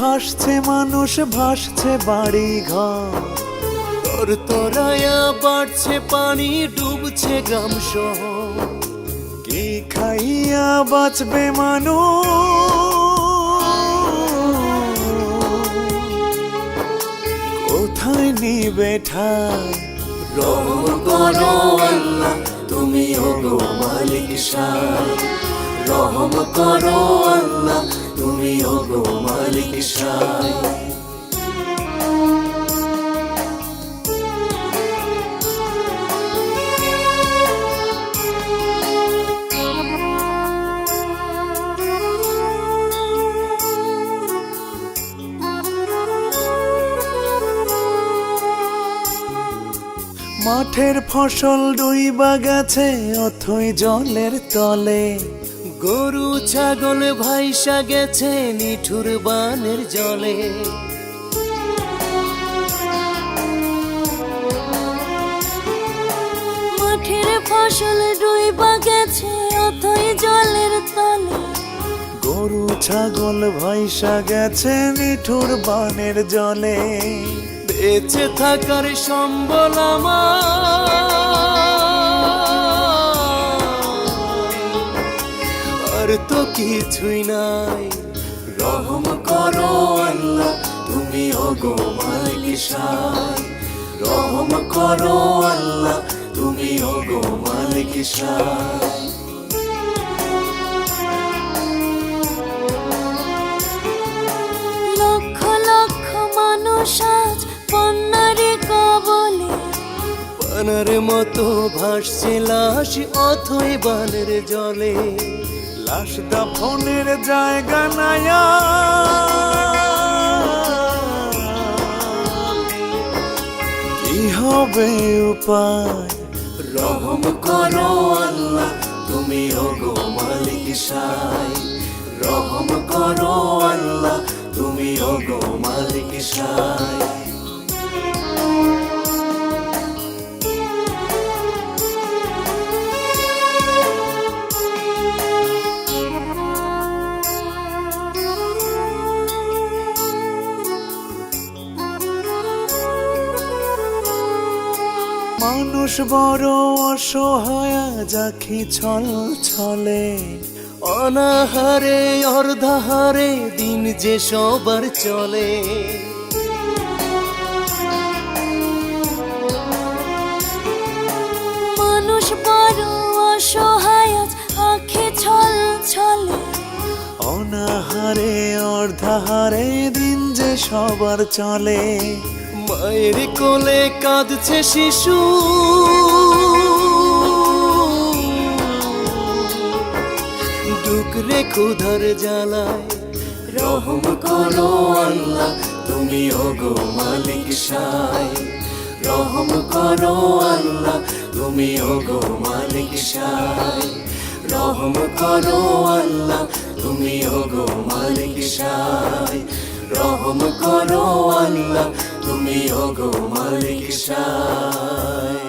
ভাসছে, মানুষ ভাসছে বাড়ি ঘর তোর বাড়ছে, পানি ডুবছে গ্রাম শহর কি খাইয়া বাঁচবে মানুষ? কোথায় নিবে ঠাই? আল্লাহ তুমি ওগো মালিক রহম করো আল্লাহ তুমি ওগো মালিক শাহ মাঠের ফসল ডুইবা গেছে অথই জলের তলে। গরু ছাগল ভাইসা গেছে নিঠুর বানের জলে। মাঠের ফসল ডুইবা গেছে অথই জলের তলে। গরু ছাগল ভাইসা গেছে নিঠুর বানের জলে। বেঁচে থাকার সম্বল আমার। কিছুই নাই। রহম করো আল্লাহ তুমি ওগো মালিক শাহ রহম করো আল্লাহ তুমি ওগো মালিক লক্ষ লক্ষ মানুষ আজ বন্যারে কবলে। বানার মতো ভাসছে লাশ অথই বানের জলে। লাশ দাফনের জায়গা নায়া। কি হবে উপায়? রহম করো আল্লাহ, তুমি ওগো মালিক সাই। রহম করো আল্লাহ, তুমি ওগো মালিক সাই। মানুষ বড় অসহায় যাখি ছল ছলে। অনাহারে অর্ধাহারে দিন যে সবার চলে। মানুষ বড় অসহায় আখে ছল ছলে। অনাহারে অর্ধাহারে দিন যে সবার চলে। মায়ের কোলে কাঁদছে শিশু। ডুকরে ক্ষুধার জ্বালায়, রহম করো আল্লাহ, তুমি ওগো মালিক সাই। রহম করো আল্লাহ, তুমি ওগো মালিক সাই। রহম করো আল্লাহ, তুমি ওগো মালিক সাই। রহম করো আল্লাহ তুমি ওগো মালিক সাই।